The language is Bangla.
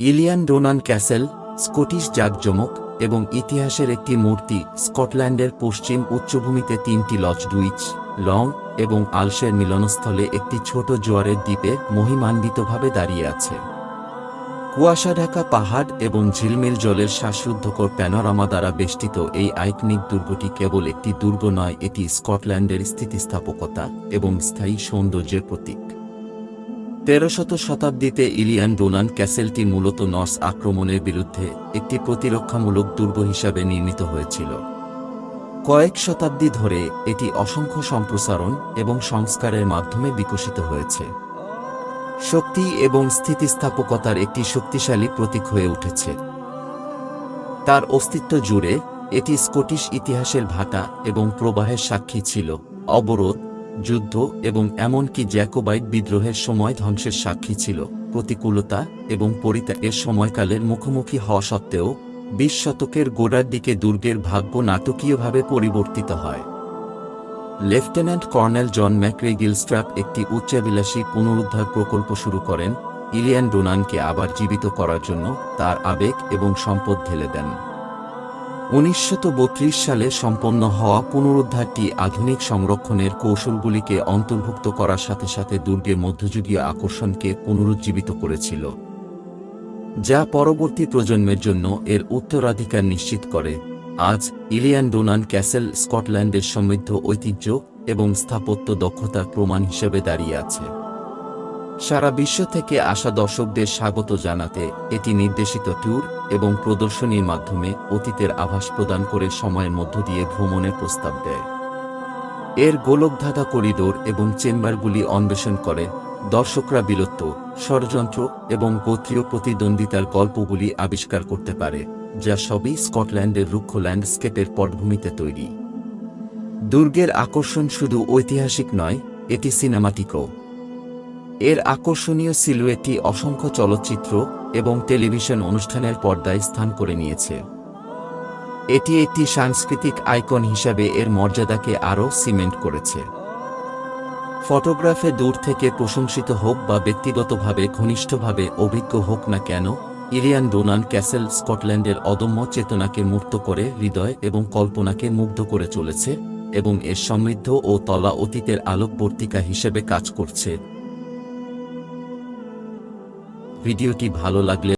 ইলিয়ান ডোনান ক্যাসেল, স্কটিশ জাকজমক এবং ইতিহাসের একটি মূর্তি স্কটল্যান্ডের পশ্চিম উচ্চভূমিতে তিনটি লজ ডুইচ লং এবং আলসের মিলনস্থলে একটি ছোট জোয়ারের দ্বীপে মহিমান্বিতভাবে দাঁড়িয়ে আছে। কুয়াশা ঢাকা পাহাড় এবং ঝিলমিল জলের শ্বাসরুদ্ধকর প্যানোরামা দ্বারা বেষ্টিত এই আইকনিক দুর্গটি কেবল একটি দুর্গ নয়, এটি স্কটল্যান্ডের স্থিতিস্থাপকতা এবং স্থায়ী সৌন্দর্যের প্রতীক। তেরোশত শতাব্দীতে ইলিয়ান ডোনান ক্যাসেলটি মূলত নর্স আক্রমণের বিরুদ্ধে একটি প্রতিরক্ষামূলক দুর্গ হিসাবে নির্মিত হয়েছিল। কয়েক শতাব্দী ধরে এটি অসংখ্য সম্প্রসারণ এবং সংস্কারের মাধ্যমে বিকশিত হয়েছে। শক্তি এবং স্থিতিস্থাপকতার একটি শক্তিশালী প্রতীক হয়ে উঠেছে। তার অস্তিত্ব জুড়ে এটি স্কটিশ ইতিহাসের ভাটা এবং প্রবাহের সাক্ষী ছিল। অবরোধ যুদ্ধ এবং এমনকি জ্যাকোবাইট বিদ্রোহের সময় ধ্বংসের সাক্ষী ছিল, প্রতিকূলতা এবং পরিত্যাগের সময়কালের মুখোমুখি হওয়া সত্ত্বেও, বিশ শতকের গোড়ার দিকে দুর্গের ভাগ্য নাটকীয়ভাবে পরিবর্তিত হয়। লেফটেন্যান্ট কর্নেল জন ম্যাক্রে গিলস্ট্র্যাপ একটি উচ্চাবিলাসী পুনরুদ্ধার প্রকল্প শুরু করেন, ইলিয়ান ডোনানকে আবার জীবিত করার জন্য তার আবেগ এবং সম্পদ ঢেলে দেন। উনিশশো সালে সম্পন্ন হওয়া পুনরুদ্ধারটি আধুনিক সংরক্ষণের কৌশলগুলিকে অন্তর্ভুক্ত করার সাথে সাথে দুর্গের মধ্যযুগীয় আকর্ষণকে পুনরুজ্জীবিত করেছিল, যা পরবর্তী প্রজন্মের জন্য এর উত্তরাধিকার নিশ্চিত করে। আজ, ইলিয়ান ডোনান ক্যাসেল স্কটল্যান্ডের সমৃদ্ধ ঐতিহ্য এবং স্থাপত্য দক্ষতার প্রমাণ হিসেবে দাঁড়িয়ে আছে। সারা বিশ্ব থেকে আসা দর্শকদের স্বাগত জানাতে এটি নির্দেশিত ট্যুর এবং প্রদর্শনীর মাধ্যমে অতীতের আভাস প্রদান করে সময়ের মধ্য দিয়ে ভ্রমণের প্রস্তাব দেয়। এর গোলকধাঁধা করিডোর এবং চেম্বারগুলি অন্বেষণ করে দর্শকরা বীরত্ব ষড়যন্ত্র এবং গোত্রীয় প্রতিদ্বন্দ্বিতার গল্পগুলি আবিষ্কার করতে পারে, যা সবই স্কটল্যান্ডের রুক্ষ ল্যান্ডস্কেপের পটভূমিতে তৈরি। দুর্গের আকর্ষণ শুধু ঐতিহাসিক নয়, এটি সিনেমাটিকও। এর আকর্ষণীয় সিলুয়েটটি অসংখ্য চলচ্চিত্র এবং টেলিভিশন অনুষ্ঠানের পর্দায় স্থান করে নিয়েছে। এটি একটি সাংস্কৃতিক আইকন হিসাবে এর মর্যাদাকে আরও সিমেন্ট করেছে। ফটোগ্রাফে দূর থেকে প্রশংসিত হোক বা ব্যক্তিগতভাবে, ঘনিষ্ঠভাবে অভিজ্ঞ হোক না কেন, ইলিয়ান ডোনান ক্যাসেল স্কটল্যান্ডের অদম্য চেতনাকে মুক্ত করে হৃদয় এবং কল্পনাকে মুগ্ধ করে চলেছে এবং এর সমৃদ্ধ ও তলা অতীতের আলোকবর্তিকা হিসেবে কাজ করছে। ভিডিওটি ভালো লাগলে